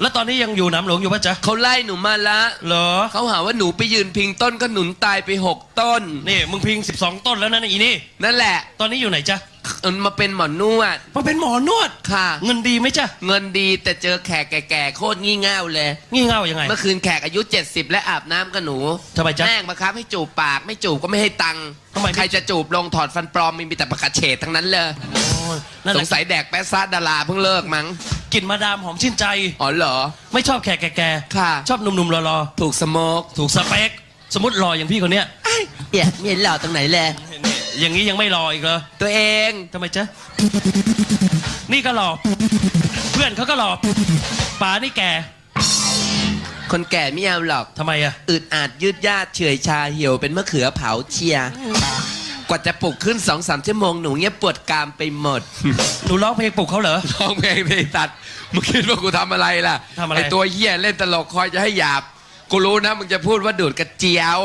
แล้วตอนนี้ยังอยู่หน้ำหลวงอยู่ปะจ๊ะเขาไล่หนูมาละเหรอเขาหาว่าหนูไปยืนพิงต้นก็หนุนตายไปหกต้น นี่มึงพิง 12 ต้นแล้วนะอีนี่ นั่นแหละ ตอนนี้อยู่ไหนจ๊ะมันมาเป็นหมอนวด มาเป็นหมอนวดค่ะ เงินดีไหมจ๊ะ เงินดีแต่เจอแขกแก่ๆ โคตรงี่เง่าเลย งี่เง่ายังไง เมื่อคืนแขกอายุ 70 และอาบน้ำกับหนูทำไมจ๊ะแม่งบังคับให้จูบปากไม่จูบก็ไม่ให้ตังค์ทำไมไม่ใครจะจูบลงถอดฟันปลอมมีแต่ประกาศเฉดทั้งนั้นเลยโอ้ยนั่นแหสละงสัยแดกแป๊ะซัดดาราเพิ่งเลิกมั้ง กลิ่นมาดามหอมชื่นใจ อ๋อเหรอ ไม่ชอบแขกแก่ค่ะ ๆชอบหนุ่มๆรอถูกสโมกๆถูกสเปค สมมติรออย่างพี่คนเนี้ยเอี่ยมีเห็นหล่อตรงไหนแลอย่างนี้ยังไม่รออีกเหรอตัวเองทำไมจ๊ะนี่ก็รอเพื่อนเขาก็รอป๋านี่แกคนแก่ไม่เอาหรอก ทำไมอะอึดอาดยืดยาดเฉื่อยชาเหี่ยวเป็นมะเขือเผาเชียร์ กว่าจะปลุกขึ้นสองสามชั่วโมงหนูเงี้ยปวดกรามไปหมด หนูร้องเพลงปลุกเขาเหรอ ร้องเพลงเพลงตัดมึงคิดว่ากูทำอะไรล่ะทำอะไรไอตัวเหี้ยเล่นตลกคอยจะให้หยาบ กูรู้นะมึงจะพูดว่าดูดกระเจียว